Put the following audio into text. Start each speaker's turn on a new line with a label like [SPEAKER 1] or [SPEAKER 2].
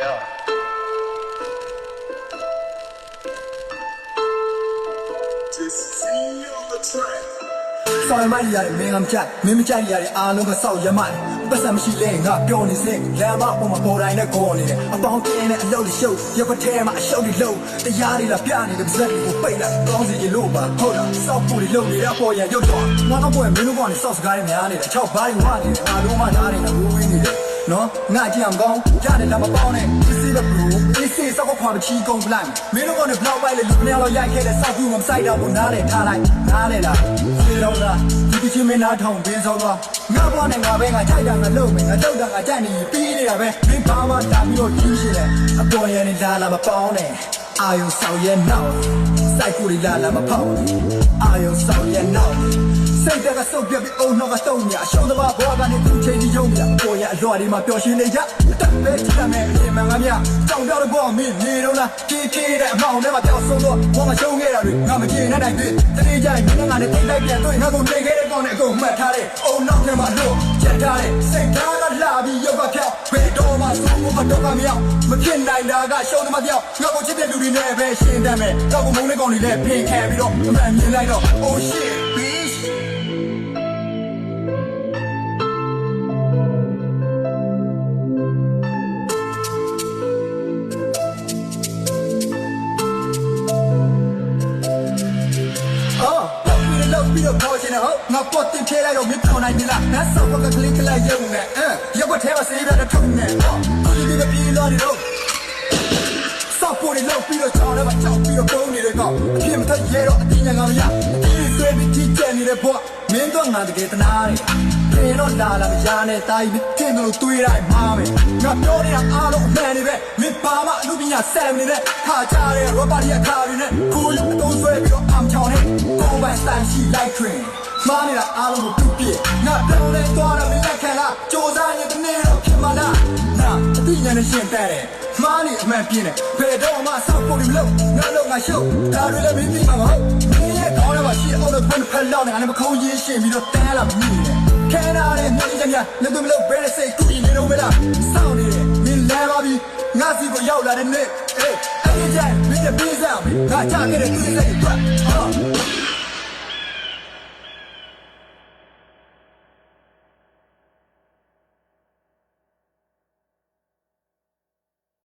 [SPEAKER 1] To Just see on the track. ဆောင်ရမိုက်ရတယ်မင်းကမကြိုက်မင်းမကြိုက်ရတယ်အားလုံးကစောက်ရမိုက်ပတ်စံမရှိလဲငါပြောနေစေလမ်းမပေါ်မှာပေါ်တိုင်းနဲ့ခေါ်နေတယ်အပေါင်းပြင်းနဲ့အလုပ်တွေရှုပ်ရပ်ပထဲမှာအရှုပ်တွေလုံးတရားတွေလာပြနေတယ်ပါဇက်တွေကိုပိတ်လိုက်ကောင်းစီရင်လို့ပါဟုတ်လားစောက်ဖို့တွေလုံးနေတဲ့အပေါ်ရရုပ်တော့ငါတော့ပွဲမင်းတို့ကနေစောက်စကားတွေများနေတယ်၆ဘားတွေဝနေတယ်အားလုံးမှနားနေတာဘူးဝင်းနေတယ်နော်ငါကြည့်အောင်ကောင်းရတယ်လာမပေါင်းနဲ့ ဒီစီတော့ဘူးဒီစီစောက်ကခွာမချီကုန်ပလိုက်မင်းတို့ကနေဘလောက်ပိုက်လေလူနှစ်ယောက်လောက်ရိုက်ခဲ့တဲ့စောက်ဘူးမဆိုင်တော့ဘူးနားလေထားလိုက်နားလေလားဒီတော့လားဒီပြချင်းမင်းနားထောင်ပေးစောသွားငါဘွားနဲ့ငါပဲငါကြိုက်တာငါလုပ်မယ်ငါတောက်တာငါကြိုက်နေပြီးနေတာပဲမင်းဘာမှတာပြီးတော့ကြီးရှိတယ်အပေါ်ရနေလာလာမပေါင်းနဲ့အာယုံဆောင်ရဲ့နောက်စိုက်ကိုလာလာမဖောက်အာယုံဆောင်ရဲ့နောက်စိတ်တက်ကစုပ်ပြပြီးအုံနောက်ကတုံးညာရှုံးသမားဘွားကနေသူချိန်ကြီးရုံးပြအပေါ်ရအလွှာတွေမှာပျော်ရွှင်နေကြ တက်ပဲချစ်တယ်မယ်အင်မန်ငါမြကြောင်ပြောတဲ့ဘောမင်းနေတော့လားခေခေတဲ့အမောင်ထဲမှာပျောက်ဆုံးတော့ဘောမရှုံးခဲ့တာတွေငါမကြည့်နိုင်နိုင်တွေ့တတိကြိုင်မင်းငါနဲ့တိတ်လိုက်ပြန်တွေ့ငါကုန်နေခဲ့တဲ့ကောင်နဲ့အကုန်မှတ်ထားတဲ့အုံနောက်ထဲမှာလို့ချက်ထားတဲ့စိတ်ထားကလာပြီးရုပ်ကဖြောက်ဘယ်တော့မှဆုံးမတော့ကမရောက်မဖြစ်နိုင်တာကရှုံးသမားတယောက်ငါကိုချစ်တဲ့လူတွေနဲ့ပဲရှင်းတတ်မယ်တော့ကမုန်းတဲ့ကောင်တွေလည်းဖင်ခံပြီးတော့အမှန်မြင်လိုက်တော့ oh shit ပြီးတော့လောက်ပြီးတော့ခေါ်ချင်တယ်ဟုတ်ငါပေါ်တင်ထဲလိုက်တော့မင်းပြောနိုင်ပြီလားနတ်ဆောက်ကကလေးကလေးရုံနဲ့အဲရုပ်ကထဲမှာစေးပြတဲ့ထုံနဲ့ဟောဒီဒီကပြေးလာနေတော့ဆောက်ပေါ်နေလောက်ပြီးတော့ချောင်းထဲမှာချောက်ပြီးတော့ပုံနေတဲ့ကောင်အဖြစ်မသက်ရဲတော့အတင်းညာငါမရဒီဆွဲပြီးကြီးကျန်နေတဲ့ဘွားမင်းတော့ငါတကယ်တနာတယ် ပြေတော့လာလာမရနဲ့တာကြီးထင်လို့တွေးလိုက်မှားမယ်ငါပြောနေတာအားလုံးအမှန်တွေပဲမင်းပါမအမှုပညာဆယ်နေတဲ့ခါကြတဲ့ရောပါရီအခါတွေနဲ့ကိုယ်အတုံးဆွဲပြီးတော့အမ်ချောင်းနဲ့ကိုယ်ပိုင်စတိုင်ရှိလိုက်တွင်မားနေတာအားလုံးကိုပြုတ်ပြငါပြောင်းလဲသွားတော့မင်းလက်ခံလားစ조사ရင်တနေ့တော့ဖြစ်မှာလားနာအတိညာနဲ့ရှင်းတဲ့တယ်မားနေအမှန်ပြင်းတယ်ဘယ်တော့မှစောက်ဖို့မလို့ငါတော့ငါရှုပ်ဒါတွေလည်းမင်းသိမှာမဟုတ်မင်းရဲ့ခေါင်းထဲမှာရှိအောင်လို့ဖန်ဖက်လောက်နေငါလည်းမခုံးရင်းရှင်းပြီးတော့တန်းလာမြည်နေခဲနာ တဲ့မြေကြီးများလက်သူမလို့ဘယ်နဲ့စိတ်ကူရင်နေတော့မလားစောင့်နေတယ်မင်းလဲပါပြီငါစီကိုရောက်လာတဲ့နေ့အေးအဲ့ဒီကျရင်မင်းจะပြေးစမ်းမယ်ငါချခဲ့တဲ့သူတွေစိတ်တွေဟာ